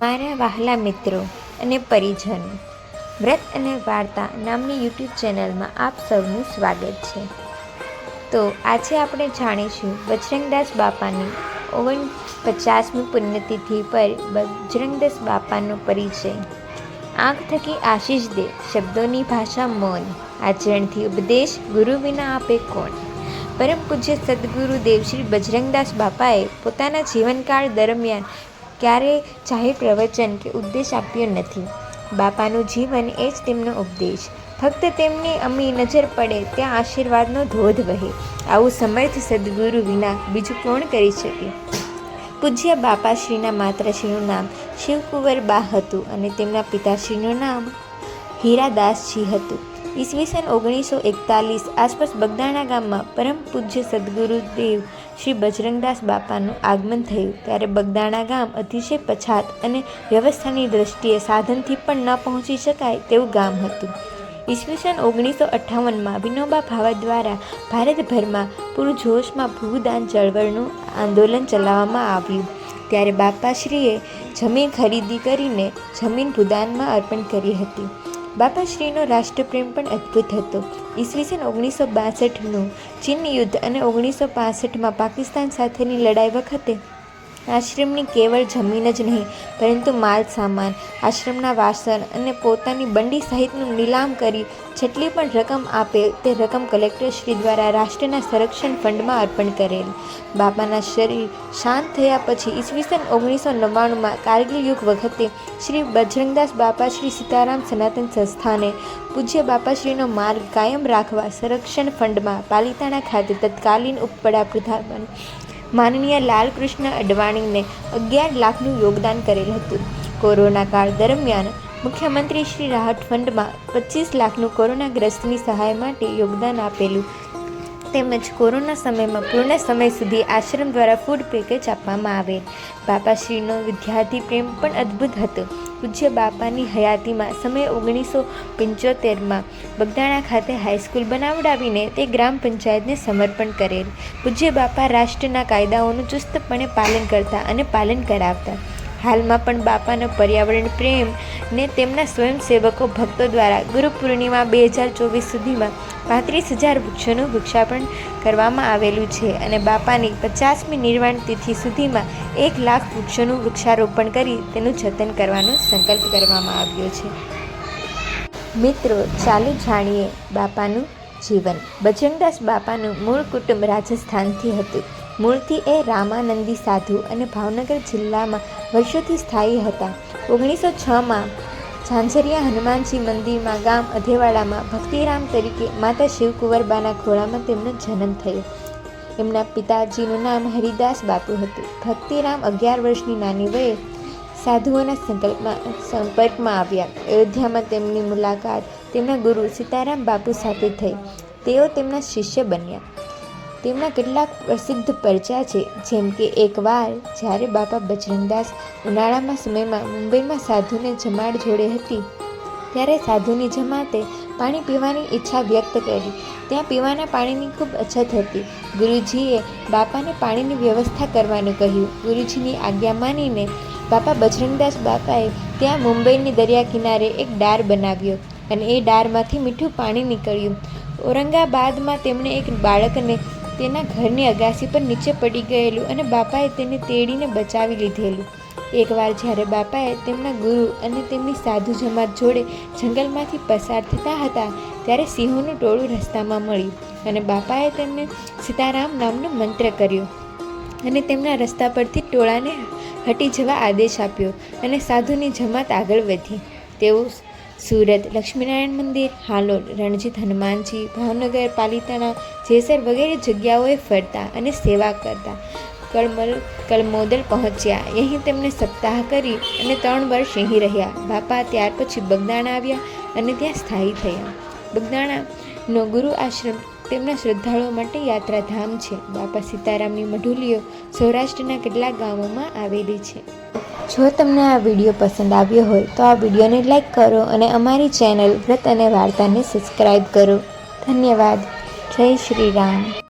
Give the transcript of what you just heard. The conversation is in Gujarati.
મારા વહાલા મિત્રો અને પરિજનો, વ્રત અને વાર્તા નામની યુટ્યુબ ચેનલમાં આપ સૌનું સ્વાગત છે. તો આજે આપણે જાણીશું બજરંગદાસ બાપાની ઓગણ પચાસમી પુણ્યતિથિ પર બજરંગદાસ બાપાનો પરિચય. આંખ થકી આશીષ દે, શબ્દોની ભાષા મૌન, આચરણથી ઉપદેશ ગુરુ વિના આપે કોણ? પરમ પૂજ્ય સદગુરુ દેવશ્રી બજરંગદાસ બાપાએ પોતાના જીવનકાળ દરમિયાન ક્યારેય જાહેર પ્રવચન કે ઉપદેશ આપ્યો નથી. બાપાનું જીવન એ જ તેમનો ઉપદેશ. ફક્ત તેમની અમી નજર પડે ત્યાં આશીર્વાદનો ધોધ વહે. આવું સમર્થ સદગુરુ વિના બીજું કોણ કરી શકે? પૂજ્ય બાપાશ્રીના માતાશ્રીનું નામ શિવકુંવર બા હતું અને તેમના પિતાશ્રીનું નામ હીરાદાસજી હતું. ઈસવીસન ઓગણીસો એકતાલીસ આસપાસ બગદાણા ગામમાં પરમ પૂજ્ય સદગુરુદેવ શ્રી બજરંગદાસ બાપાનું આગમન થયું. ત્યારે બગદાણા ગામ અતિશય પછાત અને વ્યવસ્થાની દ્રષ્ટિએ સાધનથી પણ ન પહોંચી શકાય તેવું ગામ હતું. ઈસવીસન ઓગણીસો અઠ્ઠાવનમાં વિનોબા ભાવા દ્વારા ભારતભરમાં પૂરજોશમાં ભૂદાન ચળવળનું આંદોલન ચલાવવામાં આવ્યું. ત્યારે બાપાશ્રીએ જમીન ખરીદી કરીને જમીન ભૂદાનમાં અર્પણ કરી હતી. બાપાશ્રીનો રાષ્ટ્રપ્રેમ પણ અદ્ભુત હતો. ઈસવીસન ઓગણીસો બાસઠનું ચીન યુદ્ધ અને ઓગણીસો પાસઠમાં પાકિસ્તાન સાથેની લડાઈ વખતે આશ્રમની કેવળ જમીન જ નહીં, પરંતુ માલ સામાન, આશ્રમના વાસણ અને પોતાની બંડી સહિતનું નીલામ કરી જેટલી પણ રકમ આપે તે રકમ કલેક્ટર શ્રી દ્વારા રાષ્ટ્રના સંરક્ષણ ફંડમાં અર્પણ કરેલ. બાપાના શરીર શાંત થયા પછી ઈસવીસન ઓગણીસો નવ્વાણુંમાં કારગિલ યુગ વખતે શ્રી બજરંગદાસ બાપા શ્રી સીતારામ સનાતન સંસ્થાને પૂજ્ય બાપાશ્રીનો માર્ગ કાયમ રાખવા સંરક્ષણ ફંડમાં પાલિતાણા ખાતે તત્કાલીન ઉપવડાપ્રધાન માનનીય લાલકૃષ્ણ અડવાણીને અગિયાર લાખનું યોગદાન કરેલ હતું. કોરોના કાળ દરમિયાન મુખ્યમંત્રી શ્રી રાહત ફંડમાં પચીસ લાખનું કોરોનાગ્રસ્તની સહાય માટે યોગદાન આપેલું તેમજ કોરોના સમયમાં પૂર્ણ સમય સુધી આશ્રમ દ્વારા ફૂડ પેકેજ આપવામાં આવેલ બાપાશ્રીનો વિદ્યાર્થી પ્રેમ પણ અદ્ભુત હતો. પૂજ્ય બાપાની હયાતીમાં સમય ઓગણીસો પંચોતેરમાં બગદાણા ખાતે હાઈસ્કૂલ બનાવડાવીને તે ગ્રામ પંચાયતને સમર્પણ કરેલ. પૂજ્ય બાપા રાષ્ટ્રના કાયદાઓનું ચુસ્તપણે પાલન કરતા અને પાલન કરાવતા. હાલમાં પણ બાપાનો પર્યાવરણ પ્રેમ ને તેમના સ્વયંસેવકો ભક્તો દ્વારા ગુરુ પૂર્ણિમા બે હજાર ચોવીસ સુધીમાં પાંત્રીસ હજાર વૃક્ષોનું વૃક્ષાપણ કરવામાં આવેલું છે અને બાપાની પચાસમી નિર્વાણ તિથિ સુધીમાં એક લાખ વૃક્ષોનું વૃક્ષારોપણ કરી તેનું જતન કરવાનો સંકલ્પ કરવામાં આવ્યો છે. મિત્રો, ચાલો જાણીએ બાપાનું જીવન. બજરંગદાસ બાપાનું મૂળ કુટુંબ રાજસ્થાનથી હતું. મૂળથી એ રામાનંદી સાધુ અને ભાવનગર જિલ્લામાં વર્ષોથી સ્થાયી હતા. ઓગણીસો છમાં ઝાંઝરિયા હનુમાનજી મંદિરમાં ગામ અધેવાડામાં ભક્તિરામ તરીકે માતા શિવકુંવરબાના ખોળામાં તેમનો જન્મ થયો. એમના પિતાજીનું નામ હરિદાસ બાપુ હતું. ભક્તિરામ અગિયાર વર્ષની નાની વયે સાધુઓના સંકલ્પમાં, સંપર્કમાં આવ્યા. અયોધ્યામાં તેમની મુલાકાત તેમના ગુરુ સીતારામ બાપુ સાથે થઈ. તેઓ તેમના શિષ્ય બન્યા. તેમના કેટલાક પ્રસિદ્ધ પરચા છે, જેમ કે એકવાર જ્યારે બાપા બજરંગદાસ ઉનાળામાં સમયમાં મુંબઈમાં સાધુને જમાડ જોડે હતી, ત્યારે સાધુની જમાતે પાણી પીવાની ઈચ્છા વ્યક્ત કરી. ત્યાં પીવાના પાણીની ખૂબ અછત હતી. ગુરુજીએ બાપાને પાણીની વ્યવસ્થા કરવાનું કહ્યું. ગુરુજીની આજ્ઞા માનીને બાપા બજરંગદાસ બાપાએ ત્યાં મુંબઈની દરિયા કિનારે એક ડાર બનાવ્યો અને એ ડારમાંથી મીઠું પાણી નીકળ્યું. ઔરંગાબાદમાં તેમણે એક બાળકને તેના ઘરની અગાસી પર નીચે પડી ગયેલું અને બાપાએ તેને તેડીને બચાવી લીધેલું. એકવાર જ્યારે બાપાએ તેમના ગુરુ અને તેમની સાધુ જમાત જોડે જંગલમાંથી પસાર થતા હતા, ત્યારે સિંહોનું ટોળું રસ્તામાં મળ્યું અને બાપાએ તેમને સીતારામ નામનો મંત્ર કર્યો અને તેમના રસ્તા પરથી ટોળાને હટી જવા આદેશ આપ્યો અને સાધુની જમાત આગળ વધી. તેઓ સુરત, લક્ષ્મીનારાયણ મંદિર, હાલોલ, રણજીત હનુમાનજી, ભાવનગર પાલિતાણા જેસર વગેરે જગ્યાઓએ ફરતા અને સેવા કરતા કળમલ કલમોદલ પહોંચ્યા. અહીં તેમણે સપ્તાહ કરી અને ત્રણ વર્ષ અહીં રહ્યા. બાપા ત્યાર પછી બગદાણા આવ્યા અને ત્યાં સ્થાયી થયા. બગદાણાનો ગુરુ આશ્રમ તેમના શ્રદ્ધાળુઓ માટે યાત્રાધામ છે. બાપા સીતારામની મઢુલીઓ સૌરાષ્ટ્રના કેટલાક ગામોમાં આવેલી છે. જો તમને આ વીડિયો પસંદ આવ્યો હોય તો આ વિડીયોને લાઈક કરો અને અમારી ચેનલ વ્રત અને વાર્તાને સબસ્ક્રાઈબ કરો. ધન્યવાદ. જય શ્રી રામ.